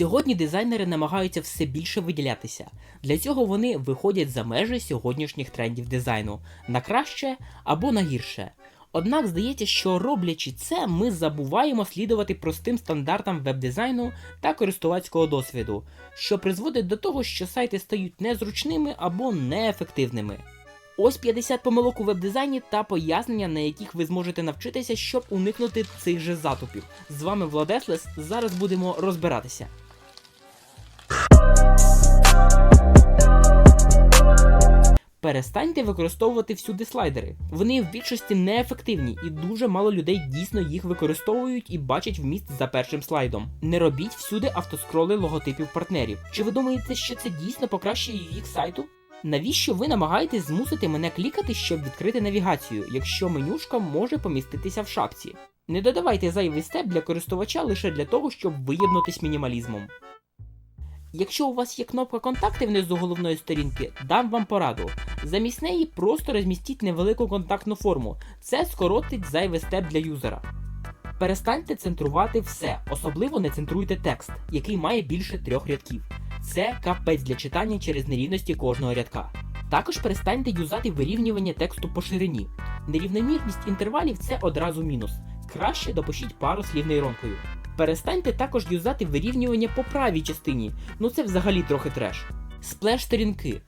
Сьогодні дизайнери намагаються все більше виділятися. Для цього вони виходять за межі сьогоднішніх трендів дизайну на краще або на гірше. Однак здається, що роблячи це, ми забуваємо слідувати простим стандартам веб-дизайну та користувацького досвіду, що призводить до того, що сайти стають незручними або неефективними. Ось 50 помилок у веб-дизайні та пояснення, на яких ви зможете навчитися, щоб уникнути цих же затупів. З вами Владеслес. Зараз будемо розбиратися. Перестаньте використовувати всюди слайдери. Вони в більшості неефективні, і дуже мало людей дійсно їх використовують і бачать вміст за першим слайдом. Не робіть всюди автоскроли логотипів партнерів. Чи ви думаєте, що це дійсно покращує їх сайту? Навіщо ви намагаєтесь змусити мене клікати, щоб відкрити навігацію, якщо менюшка може поміститися в шапці? Не додавайте зайвий степ для користувача лише для того, щоб виєднутись мінімалізмом. Якщо у вас є кнопка контакти внизу головної сторінки, дам вам пораду. Замість неї просто розмістіть невелику контактну форму. Це скоротить зайвий степ для юзера. Перестаньте центрувати все, особливо не центруйте текст, який має більше трьох рядків. Це капець для читання через нерівності кожного рядка. Також перестаньте юзати вирівнювання тексту по ширині. Нерівномірність інтервалів це одразу мінус. Краще допишіть пару слів нейронкою. Перестаньте також юзати вирівнювання по правій частині, ну це взагалі трохи треш. Сплеш сторінки.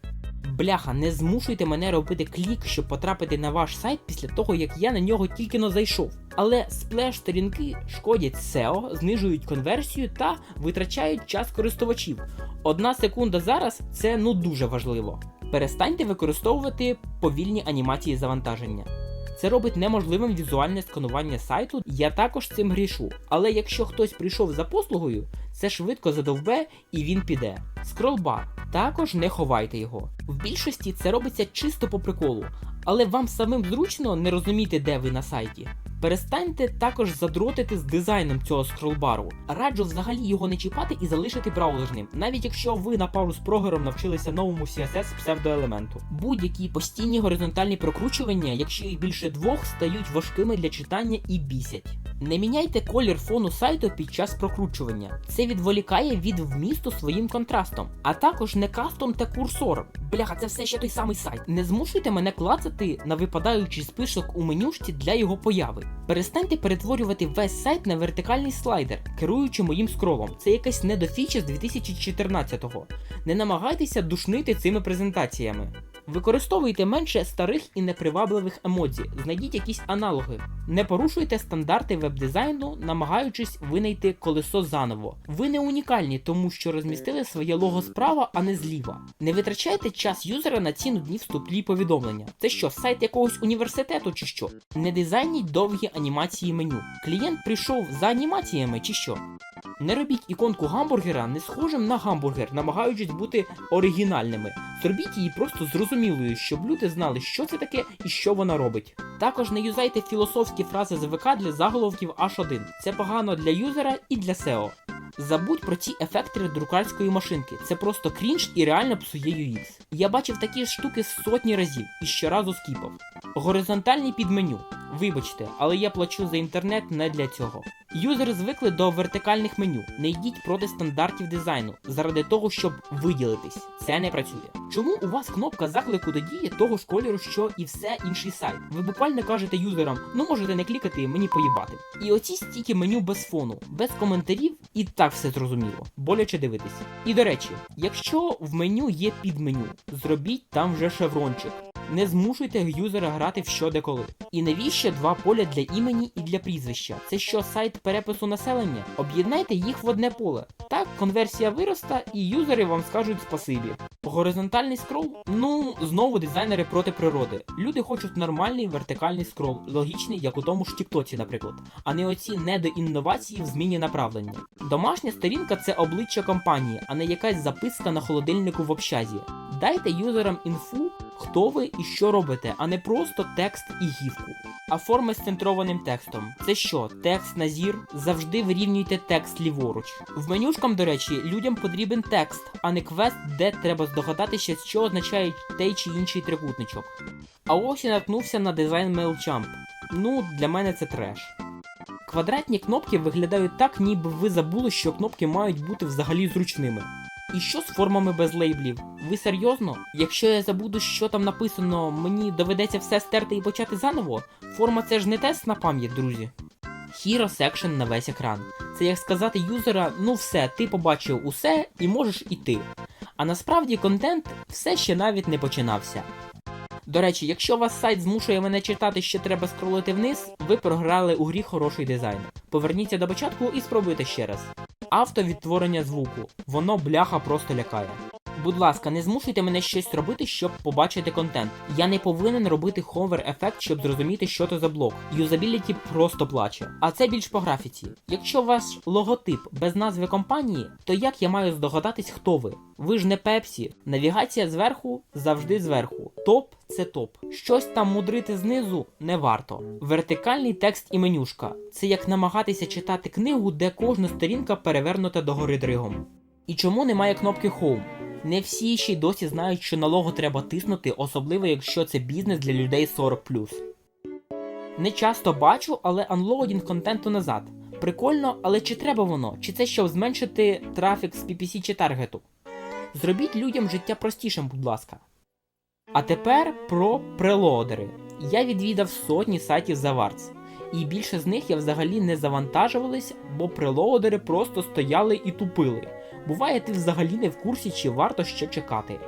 Бляха, не змушуйте мене робити клік, щоб потрапити на ваш сайт після того, як я на нього тільки но зайшов. Але сплеш сторінки шкодять SEO, знижують конверсію та витрачають час користувачів. Одна секунда зараз це ну дуже важливо. Перестаньте використовувати повільні анімації завантаження. Це робить неможливим візуальне сканування сайту. Я також цим грішу. Але якщо хтось прийшов за послугою, це швидко задовбе і він піде. Скролбар. Також не ховайте його. В більшості це робиться чисто по приколу, але вам самим зручно не розуміти, де ви на сайті. Перестаньте також задротити з дизайном цього скролбару. Раджу взагалі його не чіпати і залишити браузерним, навіть якщо ви на пару з прогером навчилися новому CSS псевдоелементу. Будь-які постійні горизонтальні прокручування, якщо їх більше двох, стають важкими для читання і бісять. Не міняйте колір фону сайту під час прокручування. Це відволікає від вмісту своїм контрастом, а також не кастом та курсором. Бляха, це все ще той самий сайт. Не змушуйте мене клацати на випадаючий список у менюшці для його появи. Перестаньте перетворювати весь сайт на вертикальний слайдер, керуючи моїм скролом. Це якась недофіча з 2014-го. Не намагайтеся душнити цими презентаціями. Використовуйте менше старих і непривабливих емодзі, знайдіть якісь аналоги. Не порушуйте стандарти веб-дизайну, намагаючись винайти колесо заново. Ви не унікальні, тому що розмістили своє лого справа, а не зліва. Не витрачайте час юзера на ці нудні вступлі повідомлення. Це що, сайт якогось університету чи що? Не дизайніть довгі анімації меню. Клієнт прийшов за анімаціями чи що? Не робіть іконку гамбургера не схожим на гамбургер, намагаючись бути оригінальними. Зробіть її просто зрозумілою, щоб люди знали, що це таке і що вона робить. Також не юзайте філософські фрази з ВК для заголовків H1. Це погано для юзера і для SEO. Забудь про ці ефекти друкарської машинки. Це просто крінж і реально псує UX. Я бачив такі штуки сотні разів і щоразу скіпав. Горизонтальні підменю. Вибачте, але я плачу за інтернет не для цього. Юзери звикли до вертикальних меню. Не йдіть проти стандартів дизайну заради того, щоб виділитись. Це не працює. Чому у вас кнопка заклику до дії того ж кольору, що і все інший сайт? Ви буквально кажете юзерам, ну можете не клікати, мені поїбати. І оці стільки меню без фону, без коментарів, і так все зрозуміло. Боляче дивитись. І до речі, якщо в меню є підменю, зробіть там вже шеврончик. Не змушуйте юзера грати в що де коли. І навіщо два поля для імені і для прізвища? Це що сайт перепису населення? Об'єднайте їх в одне поле. Так, конверсія вироста, і юзери вам скажуть спасибі. Горизонтальний скрол? Ну, знову дизайнери проти природи. Люди хочуть нормальний вертикальний скрол, логічний, як у тому ж Тіктоці, наприклад, а не оці недоінновації в зміні направлення. Домашня сторінка це обличчя компанії, а не якась записка на холодильнику в общазі. Дайте юзерам інфу, хто ви і що робите, а не просто текст і гівку. А форми з центрованим текстом. Це що, текст на зір? Завжди вирівнюйте текст ліворуч. В менюшкам, до речі, людям потрібен текст, а не квест, де треба здогадатися, що означає той чи інший трикутничок. А ось і наткнувся на дизайн MailChimp. Ну, для мене це треш. Квадратні кнопки виглядають так, ніби ви забули, що кнопки мають бути взагалі зручними. І що з формами без лейблів? Ви серйозно? Якщо я забуду, що там написано, мені доведеться все стерти і почати заново? Форма це ж не тест на пам'ять, друзі. Hero Section на весь екран. Це як сказати юзера, ну все, ти побачив усе і можеш іти. А насправді контент все ще навіть не починався. До речі, якщо вас сайт змушує мене читати, що треба скролити вниз, ви програли у грі хороший дизайн. Поверніться до початку і спробуйте ще раз. Автовідтворення звуку. Воно бляха просто лякає. Будь ласка, не змушуйте мене щось робити, щоб побачити контент. Я не повинен робити ховер ефект, щоб зрозуміти, що то за блок. Юзабіліті просто плаче. А це більш по графіці. Якщо ваш логотип без назви компанії, то як я маю здогадатись, хто ви? Ви ж не Пепсі. Навігація зверху завжди зверху. Топ це топ. Щось там мудрити знизу не варто. Вертикальний текст і менюшка. Це як намагатися читати книгу, де кожна сторінка перевернута догори дригом. І чому немає кнопки Home? Не всі ще й досі знають, що на лого треба тиснути, особливо якщо це бізнес для людей 40. Не часто бачу, але анлоудінг контенту назад. Прикольно, але чи треба воно? Чи це щоб зменшити трафік з PPC чи таргету? Зробіть людям життя простішим, будь ласка. А тепер про прелоадери. Я відвідав сотні сайтів Заварц, і більше з них я взагалі не завантажувались, бо прелоадери просто стояли і тупили. Буває, ти взагалі не в курсі, чи варто що чекати.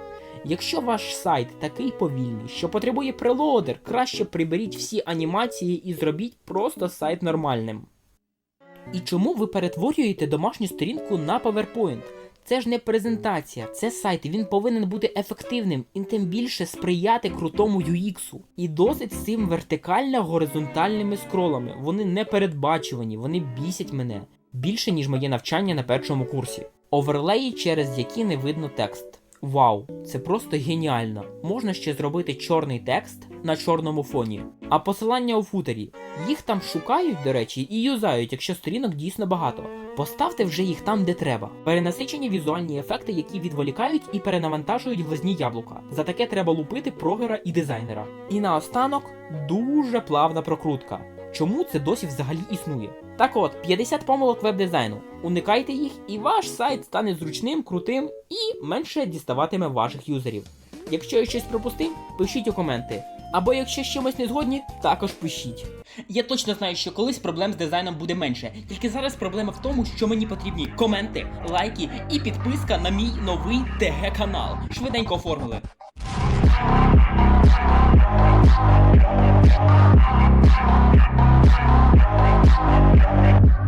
Якщо ваш сайт такий повільний, що потребує прелоадер, краще приберіть всі анімації і зробіть просто сайт нормальним. І чому ви перетворюєте домашню сторінку на PowerPoint? Це ж не презентація, це сайт, він повинен бути ефективним і тим більше сприяти крутому UX. І досить з цим вертикально-горизонтальними скролами. Вони непередбачувані, вони бісять мене більше, ніж моє навчання на першому курсі. Оверлеї, через які не видно текст. Вау, це просто геніально. Можна ще зробити чорний текст на чорному фоні. А посилання у футері. Їх там шукають, до речі, і юзають, якщо сторінок дійсно багато. Поставте вже їх там, де треба. Перенасичені візуальні ефекти, які відволікають і перенавантажують глазні яблука. За таке треба лупити прогера і дизайнера. І наостанок дуже плавна прокрутка. Чому це досі взагалі існує? Так от, 50 помилок веб-дизайну. Уникайте їх, і ваш сайт стане зручним, крутим і менше діставатиме ваших юзерів. Якщо я щось пропустив, пишіть у коменти. Або якщо з чимось не згодні, також пишіть. Я точно знаю, що колись проблем з дизайном буде менше. Тільки зараз проблема в тому, що мені потрібні коменти, лайки і підписка на мій новий ТГ канал. Швиденько оформили. Thank you.